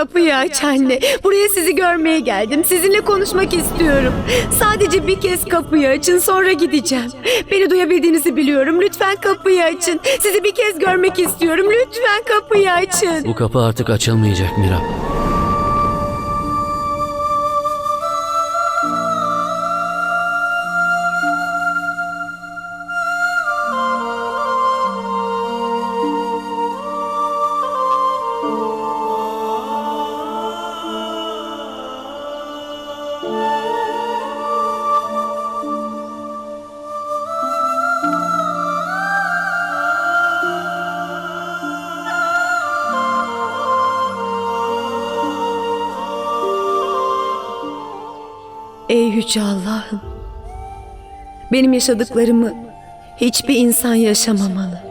kapıyı aç anne. Buraya sizi görmeye geldim. Sizinle konuşmak istiyorum. Sadece bir kez kapıyı açın sonra gideceğim. Beni duyabildiğinizi biliyorum. Lütfen kapıyı açın. Sizi bir kez görmek istiyorum. Lütfen kapıyı açın. Bu kapı artık açılmayacak Mirap. Yüce Allah'ım. Benim yaşadıklarımı hiçbir insan yaşamamalı.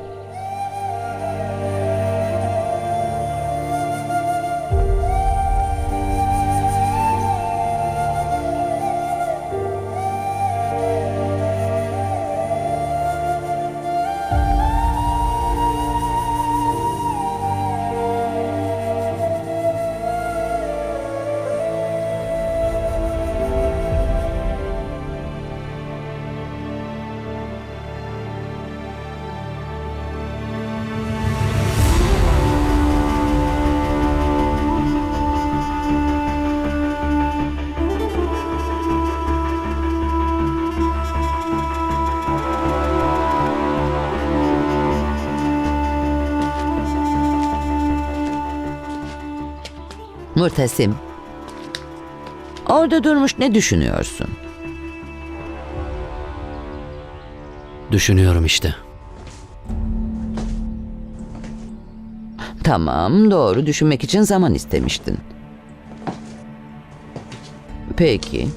Murtasim. Orada durmuş ne düşünüyorsun? Düşünüyorum işte. Tamam doğru düşünmek için zaman istemiştin. Peki.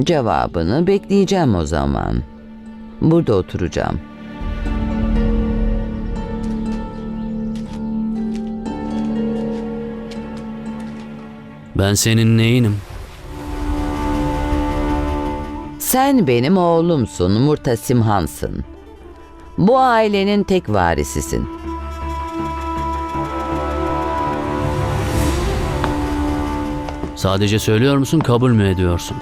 Cevabını bekleyeceğim o zaman. Burada oturacağım. Ben senin neyinim? Sen benim oğlumsun, Murtasim Hansın. Bu ailenin tek varisisin. Sadece söylüyor musun, kabul mü ediyorsun?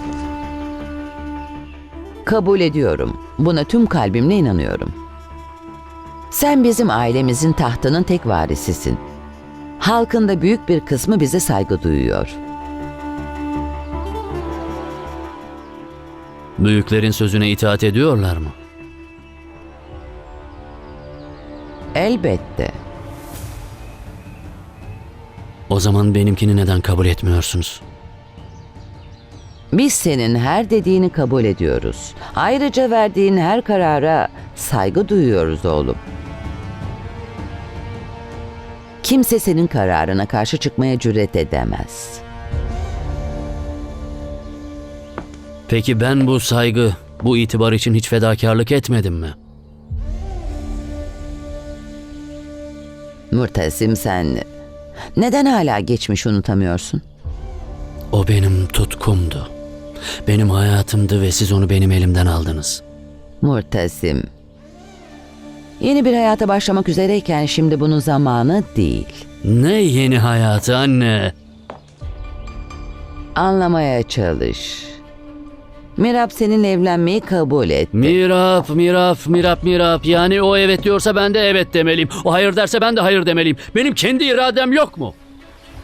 Kabul ediyorum. Buna tüm kalbimle inanıyorum. Sen bizim ailemizin tahtının tek varisisin. Halkın da büyük bir kısmı bize saygı duyuyor. Büyüklerin sözüne itaat ediyorlar mı? Elbette. O zaman benimkini neden kabul etmiyorsunuz? Biz senin her dediğini kabul ediyoruz. Ayrıca verdiğin her karara saygı duyuyoruz oğlum. Kimse senin kararına karşı çıkmaya cüret edemez. Peki ben bu saygı, bu itibar için hiç fedakarlık etmedim mi? Murtasim sen neden hala geçmiş unutamıyorsun? O benim tutkumdu. Benim hayatımdı ve siz onu benim elimden aldınız. Murtasim. Yeni bir hayata başlamak üzereyken şimdi bunun zamanı değil. Ne yeni hayatı anne? Anlamaya çalış. Mirab seninle evlenmeyi kabul etti. Mirap, mirap, mirap, mirap. Yani o evet diyorsa ben de evet demeliyim. O hayır derse ben de hayır demeliyim. Benim kendi iradem yok mu?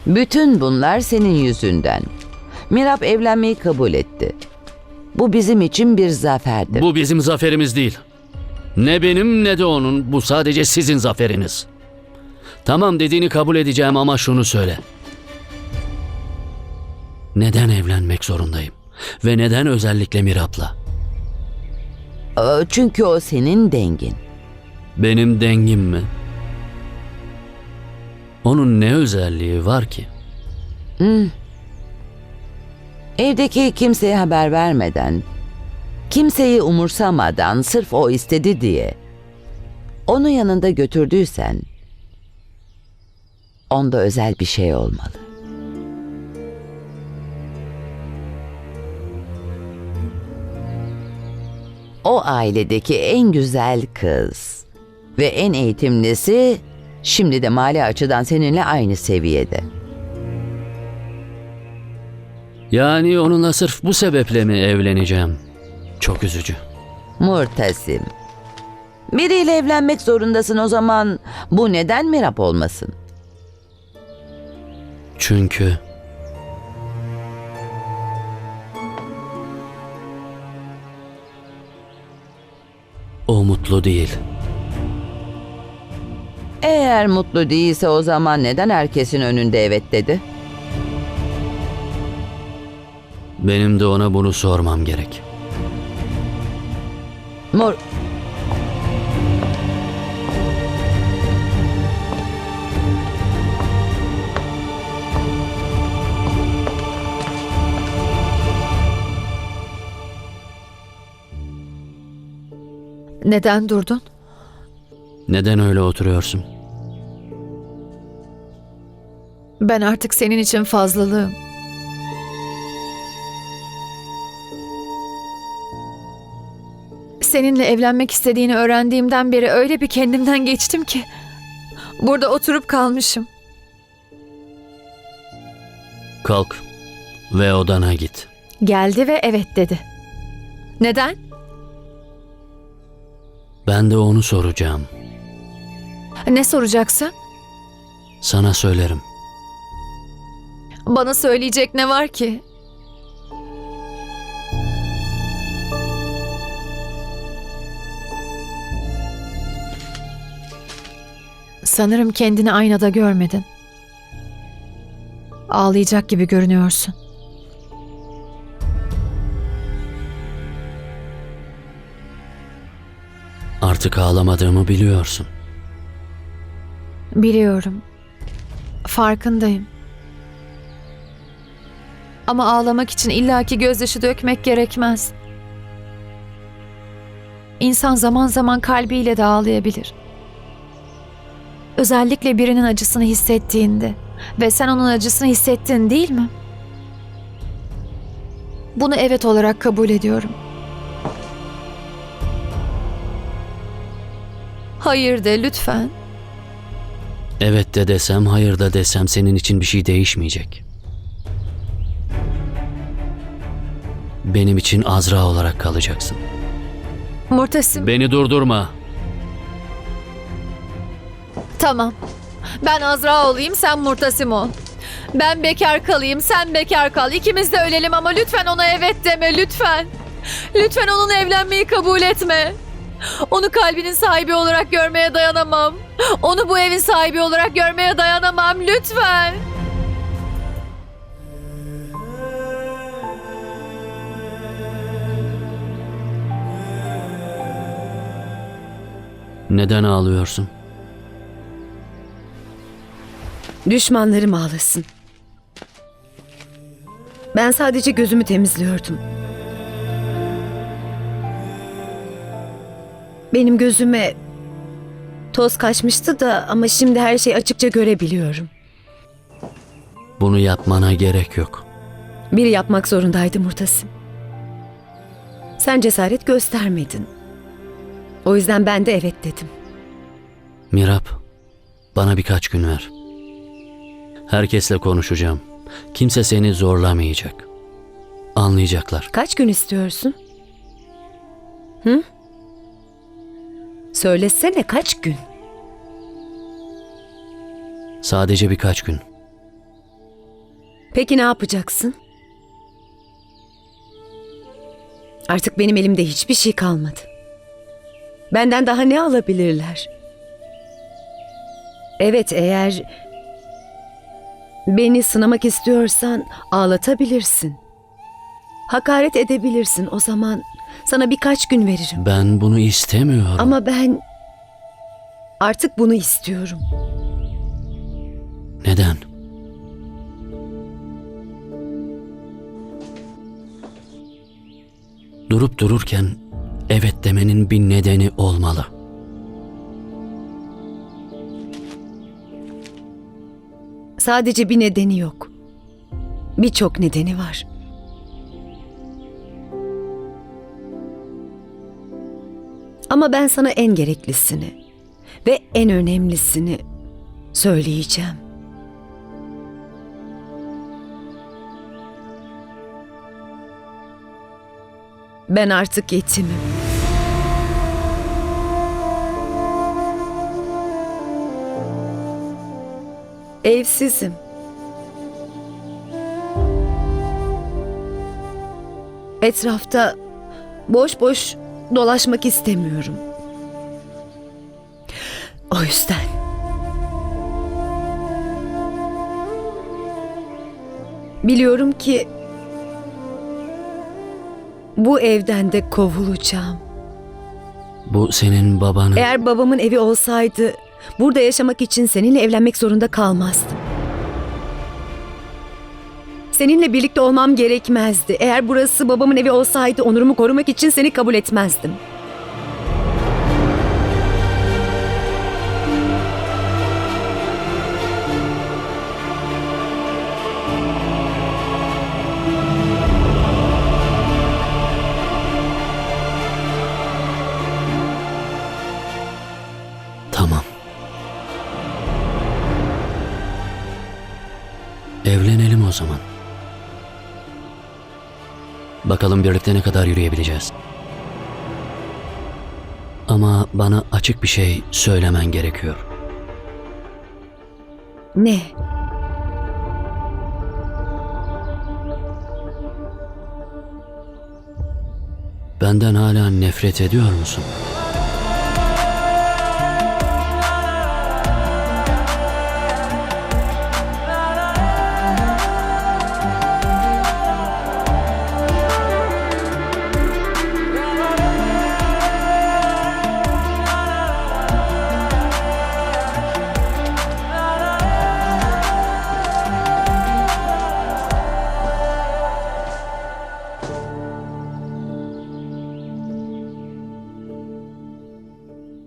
Bütün bunlar senin yüzünden. Mirab evlenmeyi kabul etti. Bu bizim için bir zaferdir. Bu bizim zaferimiz değil. Ne benim ne de onun. Bu sadece sizin zaferiniz. Tamam dediğini kabul edeceğim ama şunu söyle. Neden evlenmek zorundayım? Ve neden özellikle Mirap'la? Ee, Çünkü o senin dengin. Benim dengim mi? Onun ne özelliği var ki? Evdeki kimseye haber vermeden, kimseyi umursamadan sırf o istedi diye onu yanında götürdüysen onda özel bir şey olmalı. O ailedeki en güzel kız ve en eğitimlisi Şimdi de mali açıdan seninle aynı seviyede. Yani onunla sırf bu sebeple mi evleneceğim? Çok üzücü. Murtasim. Biriyle evlenmek zorundasın o zaman bu neden Mirap olmasın? Çünkü o mutlu değil. Eğer mutlu değilse o zaman neden herkesin önünde evet dedi? Benim de ona bunu sormam gerek. Mur... Neden durdun? Neden öyle oturuyorsun? Ben artık senin için fazlalığım. Seninle evlenmek istediğini öğrendiğimden beri öyle bir kendimden geçtim ki. Burada oturup kalmışım. Kalk ve odana git. Geldi ve evet dedi. Neden? Ben de onu soracağım. Ne soracaksın? Sana söylerim. Bana söyleyecek ne var ki? Sanırım kendini aynada görmedin. Ağlayacak gibi görünüyorsun. Artık ağlamadığımı biliyorsun. Biliyorum. Farkındayım. Ama ağlamak için illaki gözyaşı dökmek gerekmez. İnsan zaman zaman kalbiyle de ağlayabilir. Özellikle birinin acısını hissettiğinde ve sen onun acısını hissettin değil mi? Bunu evet olarak kabul ediyorum. Hayır de lütfen. Evet de desem, hayır da desem senin için bir şey değişmeyecek. Benim için Azra olarak kalacaksın. Murtasim. Beni durdurma. Tamam. Ben Azra olayım, sen Murtasim ol. Ben bekar kalayım, sen bekar kal. İkimiz de ölelim ama lütfen ona evet deme, lütfen. Lütfen onunla evlenmeyi kabul etme. Onu kalbinin sahibi olarak görmeye dayanamam. Onu bu evin sahibi olarak görmeye dayanamam, lütfen. Neden ağlıyorsun? Düşmanlarım ağlasın. Ben sadece gözümü temizliyordum. Benim gözüme toz kaçmıştı da ama şimdi her şeyi açıkça görebiliyorum. Bunu yapmana gerek yok. Biri yapmak zorundaydı Murtasim. Sen cesaret göstermedin. O yüzden ben de evet dedim. Mirap, bana birkaç gün ver. Herkesle konuşacağım. Kimse seni zorlamayacak. Anlayacaklar. Kaç gün istiyorsun? Hı? Söylesene kaç gün? Sadece birkaç gün. Peki ne yapacaksın? Artık benim elimde hiçbir şey kalmadı. Benden daha ne alabilirler? Evet eğer beni sınamak istiyorsan ağlatabilirsin. Hakaret edebilirsin. O zaman sana birkaç gün veririm. Ben bunu istemiyorum. Ama ben artık bunu istiyorum. Neden? Durup dururken evet demenin bir nedeni olmalı. Sadece bir nedeni yok. Birçok nedeni var. Ama ben sana en gereklisini ve en önemlisini söyleyeceğim. Ben artık yetimim. Evsizim. Etrafta boş boş dolaşmak istemiyorum. O yüzden biliyorum ki bu evden de kovulacağım. Bu senin babanın... Eğer babamın evi olsaydı burada yaşamak için seninle evlenmek zorunda kalmazdım. Seninle birlikte olmam gerekmezdi. Eğer burası babamın evi olsaydı onurumu korumak için seni kabul etmezdim. Bakalım birlikte ne kadar yürüyebileceğiz. Ama bana açık bir şey söylemen gerekiyor. Ne? Benden hala nefret ediyor musun?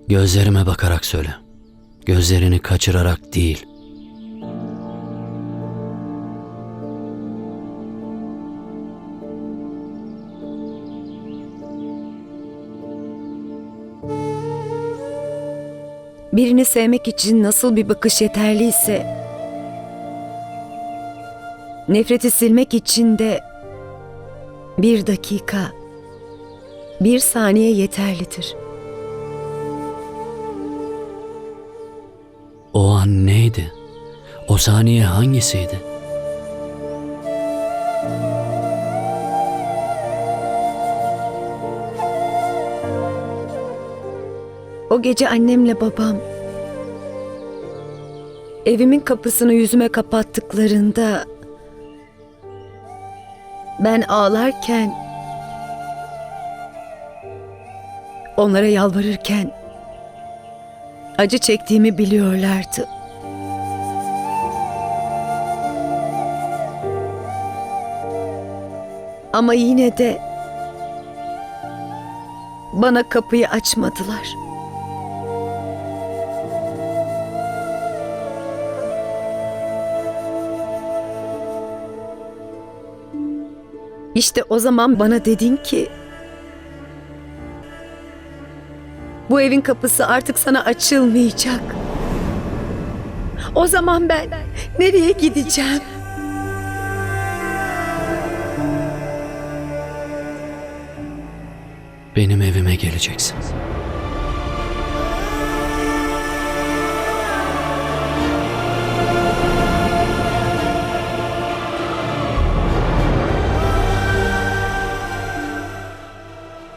Gözlerime bakarak söyle. Gözlerini kaçırarak değil. Birini sevmek için nasıl bir bakış yeterliyse nefreti silmek için de bir dakika, bir saniye yeterlidir. An neydi? O saniye hangisiydi? O gece annemle babam evimin kapısını yüzüme kapattıklarında ben ağlarken onlara yalvarırken acı çektiğimi biliyorlardı. Ama yine de bana kapıyı açmadılar. İşte o zaman bana dedin ki bu evin kapısı artık sana açılmayacak. O zaman ben nereye gideceğim? Benim evime geleceksin.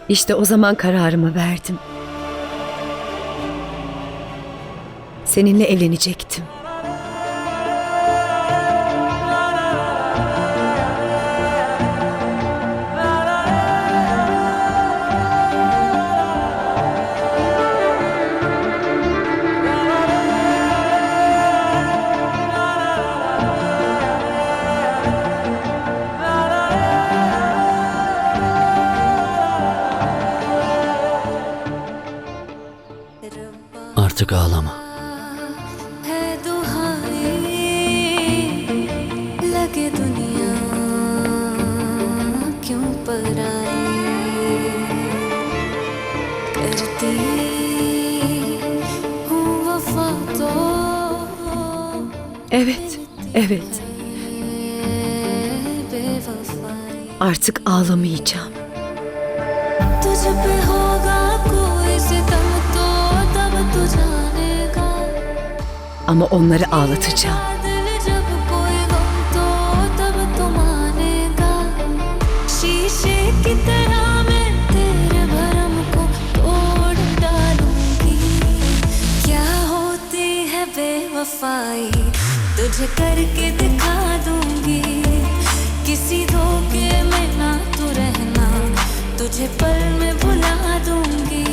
İşte o zaman kararımı verdim. Seninle evlenecektim. artık ağlama. Evet, evet. Artık ağlamayacağım. होती है बेवफाई तुझे करके दिखा दूँगी किसी धोखे में ना तू रहना तुझे पल में भुला दूँगी।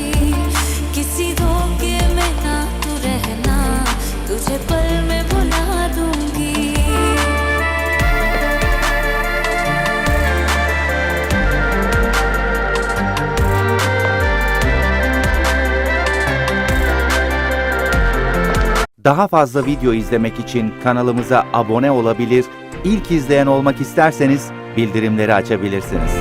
किसी धोखे में ना तू रहना। तुझे पल में भुला दूंगी Daha fazla video izlemek için kanalımıza abone olabilir, ilk izleyen olmak isterseniz bildirimleri açabilirsiniz.